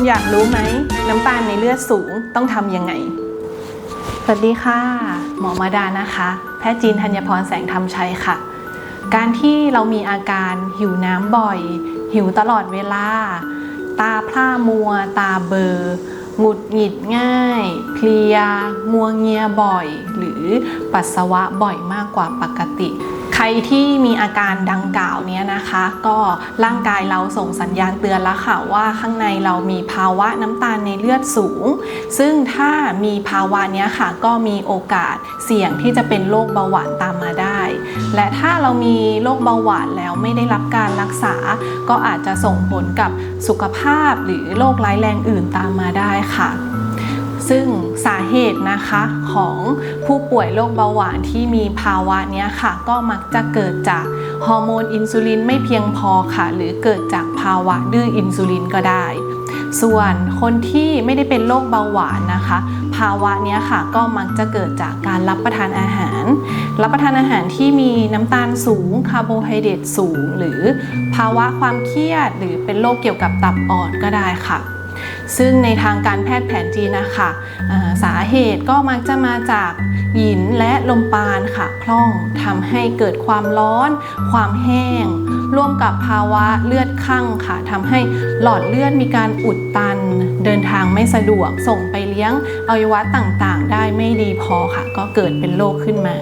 คุณอยากรู้ไหม น้ำตาลในเลือดสูงต้องทำยังไง สวัสดีค่ะ หมอมาดานะคะ แพทย์จีนธัญพรแสงธรรมชัยค่ะ การที่เรามีอาการหิวน้ำบ่อย หิวตลอดเวลา ตาพร่ามัว ตาเบลอหงุดหงิดง่าย เพลีย งัวเงียบ่อย หรือปัสสาวะบ่อยมากกว่าปกติ ใครที่มีอาการดังกล่าวเนี้ยนะคะ ก็ร่างกายเราส่งสัญญาณเตือนแล้วค่ะว่าข้างในเรามีภาวะน้ำตาลในเลือดสูง ซึ่งถ้ามีภาวะเนี้ยค่ะ ก็มีโอกาสเสี่ยงที่จะเป็นโรคเบาหวานตามมาได้ และถ้าเรามีโรคเบาหวานแล้วไม่ได้รับการรักษา ก็อาจจะส่งผลกับสุขภาพหรือโรคร้ายแรงอื่นตามมาได้ค่ะ ซึ่งสาเหตุนะคะของผู้ป่วยโรคเบาหวานที่มีภาวะนี้ค่ะ ก็มักจะเกิดจากฮอร์โมนอินซูลินไม่เพียงพอค่ะ หรือเกิดจากภาวะดื้ออินซูลินก็ได้ ส่วนคนที่ไม่ได้เป็นโรคเบาหวานนะคะ ภาวะนี้ค่ะก็มักจะเกิดจากการรับประทานอาหาร รับประทานอาหารที่มีน้ำตาลสูงคาร์โบไฮเดรตสูง หรือภาวะความเครียด หรือเป็นโรคเกี่ยวกับตับอ่อนก็ได้ค่ะ ซึ่งในทางการแพทย์แผนจีนนะคะสาเหตุก็มักจะมาจากหยินและลมปานค่ะคล่องทำให้เกิดความร้อน ความแห้ง ร่วมกับภาวะเลือดข้างค่ะทำให้หลอดเลือดมีการอุดตัน เดินทางไม่สะดวกส่งไปเลี้ยงอวัยวะต่างๆ ได้ไม่ดีพอค่ะ ก็เกิดเป็นโรคขึ้นมา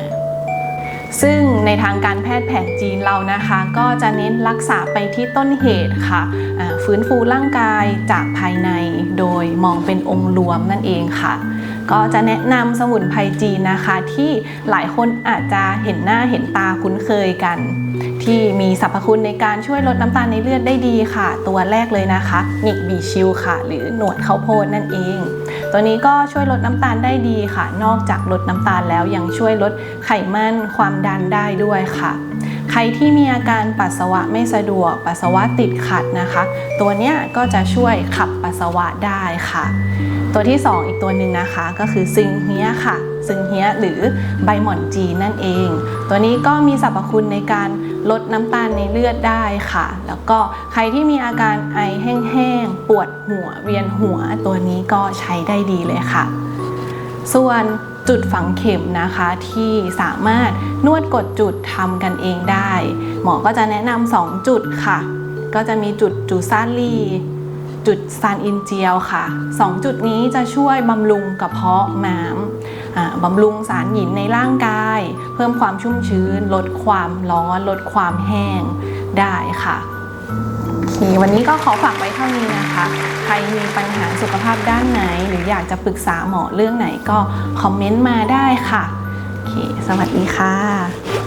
ซึ่งในทางการแพทย์แผนจีนเรานะคะ ก็จะเน้นรักษาไปที่ต้นเหตุค่ะฟื้นฟูร่างกายจากภายในโดยมองเป็นองค์รวมนั่นเองค่ะ ก็จะแนะนำสมุนไพรจีนนะคะ ที่หลายคนอาจจะเห็นหน้าเห็นตาคุ้นเคยกัน ที่มีสรรพคุณในการช่วยลดน้ำตาลในเลือดได้ดีค่ะ ตัวแรกเลยนะคะนิกบีชิลค่ะ หรือหนวดข้าวโพดนั่นเอง ตัวนี้ก็ช่วยลดน้ำตาลได้ดีค่ะ นอกจากลดน้ำตาลแล้วยังช่วยลดไขมันความดันได้ด้วยค่ะ ใครที่มีอาการปัสสาวะไม่สะดวก ปัสสาวะติดขัดนะคะ ตัวเนี้ยก็จะช่วยขับปัสสาวะได้ค่ะ ตัวที่ 2ออีกตัวหนึ่งนะคะ ก็คือซึงเฮียค่ะซึงเฮียหรือใบหม่อนจีนนั่นเอง ตัวนี้ก็มีสรรพคุณในการลดน้ำตาลในเลือดได้ค่ะ แล้วก็ใครที่มีอาการไอแห้งๆ ปวดหัวเวียนหัวตัวนี้ก็ใช้ได้ดีเลยค่ะ ส่วน จุดฝังเข็มนะคะที่สามารถนวดกดจุดทำกันเองได้ หมอก็จะแนะนำสองจุดค่ะ ก็จะมีจุดจูซาลีจุดซานอินเจียวค่ะสองจุดนี้จะช่วยบำรุงกระเพาะม้ามบำรุงสารหยินในร่างกาย เพิ่มความชุ่มชื้น ลดความร้อน ลดความแห้งได้ค่ะ โอเควันนี้ก็ขอฝากไว้เท่านี้นะคะ ใครมีปัญหาสุขภาพด้านไหน หรืออยากจะปรึกษาหมอเรื่องไหนก็คอมเมนต์มาได้ค่ะ โอเค สวัสดีค่ะ